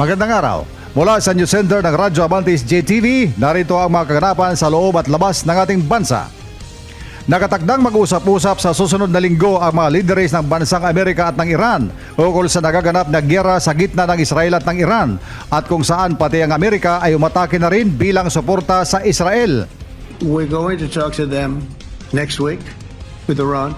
Magandang araw. Mula sa News Center ng Radyo Avantis JTV, narito ang mga kaganapan sa loob at labas ng ating bansa. Nakatakdang mag-usap-usap sa susunod na linggo ang mga lideres ng bansang Amerika at ng Iran ukol sa nagaganap na gyera sa gitna ng Israel at ng Iran at kung saan pati ang Amerika ay umatake na rin bilang suporta sa Israel. We're going to talk to them next week with Iran.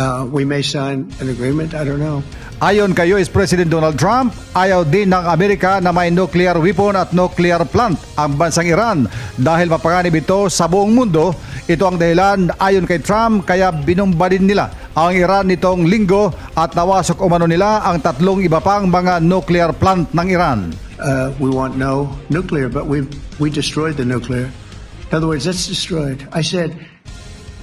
Uh, we may sign an agreement. I don't know. Ayon kay US President Donald Trump, ayaw din ng Amerika na may nuclear weapon at nuclear plant ang bansang Iran dahil mapanganib ito sa buong mundo. Ito ang dahilan ayon kay Trump kaya binumba din nila ang Iran nitong linggo at nawasok umano nila ang tatlong iba pang mga nuclear plant ng Iran. Uh, we want no nuclear, but we we destroyed the nuclear. In other words, that's destroyed. I said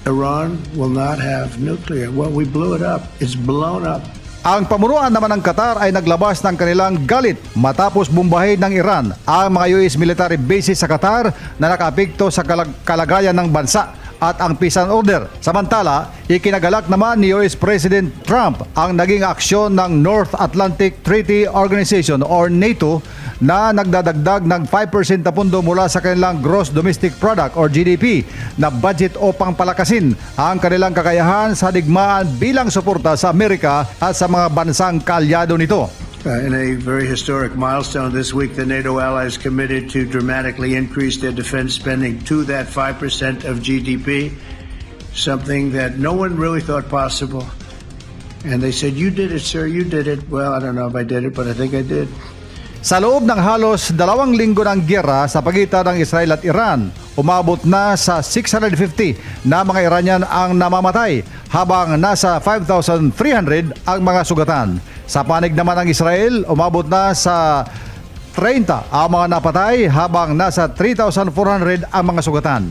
Iran will not have nuclear. Well, we blew it up. It's blown up. Ang pamunuan naman ng Qatar ay naglabas ng kanilang galit matapos bumbahin ng Iran ang mga US military bases sa Qatar na nakapikto sa kalag- kalagayan ng bansa at ang peace and order. Samantala, ikinagalak naman ni US President Trump ang naging aksyon ng North Atlantic Treaty Organization or NATO na nagdadagdag ng 5% na pundo mula sa kanilang gross domestic product or GDP na budget upang palakasin ang kanilang kakayahan sa digmaan bilang suporta sa Amerika at sa mga bansang kaalyado nito. Uh, in a very historic milestone this week, the NATO allies committed to dramatically increase their defense spending to that 5% of GDP, something that no one really thought possible. And they said, You did it, sir, you did it. Well, I don't know if I did it, but I think I did. Sa loob ng halos dalawang linggo ng gyera sa pagitan ng Israel at Iran, umabot na sa 650 na mga Iranian ang namamatay habang nasa 5,300 ang mga sugatan. Sa panig naman ng Israel, umabot na sa 30 ang mga napatay habang nasa 3,400 ang mga sugatan.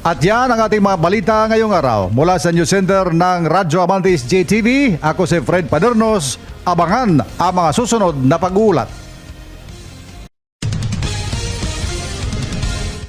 At yan ang ating mga balita ngayong araw. Mula sa News Center ng Radyo Amantis JTV, ako si Fred Padernos. Abangan ang mga susunod na pag-uulat.